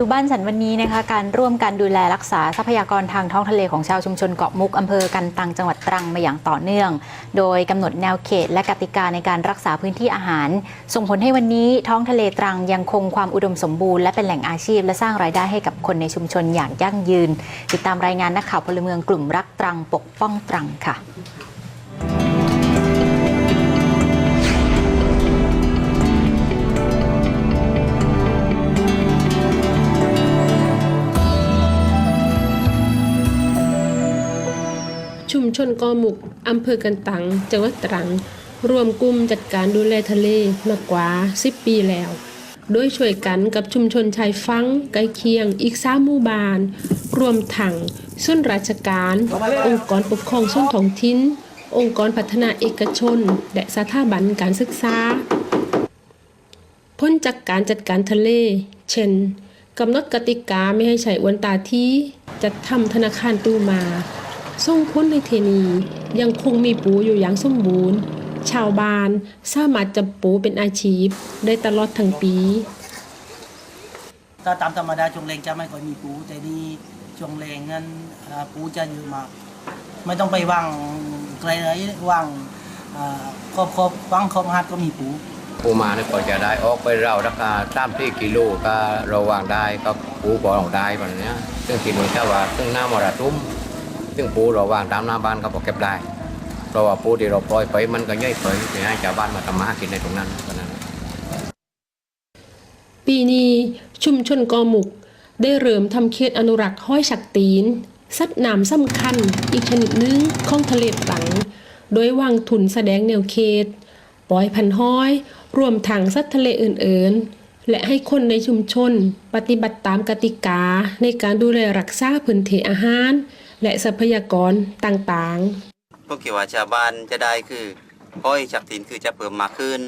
ดูบ้านฉันวันนี้นะคะการร่วมกันดูแลรักษาทรัพยากรทางท้องทะเลของชาวชุมชนเกาะมุกอำเภอกันตังจังหวัดตรังมาอย่างต่อเนื่อง โดยกำหนดแนวเขตและกติกาในการรักษาพื้นที่อาหาร ส่งผลให้วันนี้ท้องทะเลตรังยังคงความอุดมสมบูรณ์และเป็นแหล่งอาชีพ และสร้างรายได้ให้กับคนในชุมชนอย่างยั่งยืน ติดตามรายงานนักข่าวพลเมืองกลุ่มรักตรังปกป้องตรังค่ะ ชุมชนกอหมุกอำเภอกันตัง จังหวัดตรัง รวมกลุ่มจัดการดูแลทะเลมากกว่า 10 ปีแล้ว โดยช่วยกันกับชุมชนชายฟังใกล้เคียงอีกสามหมู่บ้าน รวมทั้งส่วนราชการ องค์กรปกครองส่วนท้องถิ่นองค์กรพัฒนาเอกชน และสถาบันการศึกษา พ้นจากการจัดการทะเล เช่นกำหนดกติกาไม่ให้ใช้อวนตาที่จัดทำธนาคารตู้มา ส่งผลในเทนียังคงมีปูอยู่อย่างสมบูรณ์ ชาวบ้านสามารถจับปูเป็นอาชีพได้ตลอดทั้งปีถ้าตามธรรมดาช่วงแรงจะไม่ค่อยมีปู แต่นี่ช่วงแรงนั้นอ่าปูจะเยอะมาก ไม่ต้องไปว่างไกลเลยว่างอ่าครอบครอบว่างครอบฮัดก็มีปูปูมาเนี่ยก็จะได้ออกไปเราราคาสามที่กิโลก็เราวางได้ก็ปูบ่อเราได้แบบเนี้ยซึ่งทีนี้ถ้าว่าซึ่งหน้ามรสุม ซึ่งปูเราวางตามหน้าบ้านก็บอกเก็บได้ เพราะว่าปูที่เราปล่อยไปมันก็ย่อยไปไม่ให้ชาวบ้านมาทำมาหากินในตรงนั้นเพราะนั้น ปีนี้ชุมชนกอหมุก ได้เริ่มทำเขตอนุรักษ์ห้อยฉักตีนสัตว์น้ำสำคัญอีกชนิดนึงของทะเลตังโดยวางทุนแสดงแนวเขตปล่อยพันห้อย รวมถังสัตว์ทะเลอื่นๆ และให้คนในชุมชน ปฏิบัติตามกติกาในการดูแลรักษาพื้นที่อาหาร และทรัพยากรต่างๆพวกเกี่ยวกับชาวบ้านจะได้คือห้อยจากถินคือจะเพิ่มมากขึ้น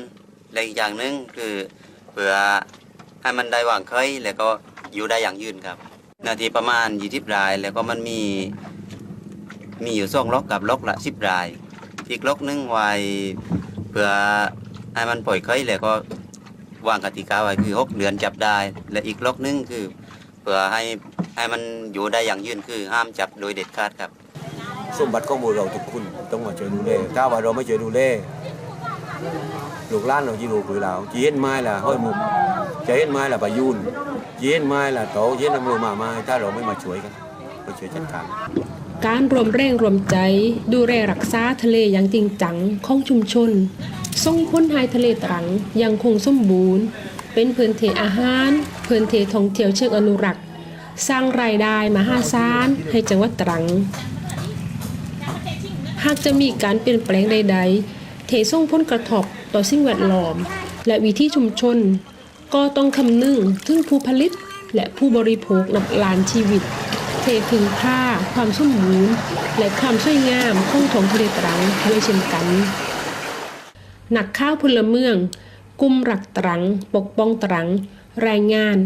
และอีกอย่างหนึ่งคือเพื่อให้มันได้วางเคยแล้วก็อยู่ได้อย่างยืนครับนาทีประมาณยี่สิบราย แล้วก็มันมีมีอยู่สองล็อกกับล็อกละสิบราย อีกล็อกหนึงไว้เพื่อให้มันปล่อยเคยแล้วก็วางกติกาไว้คือหกเดือนจับได้ และอีกล็อกหนึงคือ เพื่อให้ ให้มันอยู่ได้อย่างยืนคือห้ามจับโดยเด็ดขาดครับ สมบัติของเราทุกคนต้องมาช่วยดูแลถ้าว่าเราไม่ช่วยดูแลลูกหล้านเราจีลูกหรือเราจีเห็นไม้ล่ะห้อยมุกจะเห็นไม้ล่ะปะยูนจีเห็นไม้ล่ะโตจีเห็นน้ำโลมาไม้ถ้าเราไม่มาช่วยกันมาช่วยจัดการ การรวมแรงรวมใจดูแลรักษาทะเลอย่างจริงจังของชุมชนส่งพ้นหายทะเลตรังยังคงสมบูรณ์ เป็นพื้นที่อาหาร พื้นที่ท่องเที่ยวเชิงอนุรักษ์ สร้างรายได้มหาศาลให้จังหวัดตรัง หากจะมีการเปลี่ยนแปลงใด ๆ เทส่งผลกระทบต่อสิ่งแวดล้อม และวิถีชุมชน ก็ต้องคำนึงถึงผู้ผลิตและผู้บริโภคนับล้านชีวิต เทถึงค่า ความสมบูรณ์และความสวยงามของท้องทะเลตรังด้วยเช่นกันหนักข้าวพลเมืองกลุ่มรักตรัง ปกป้องตรัง รายงาน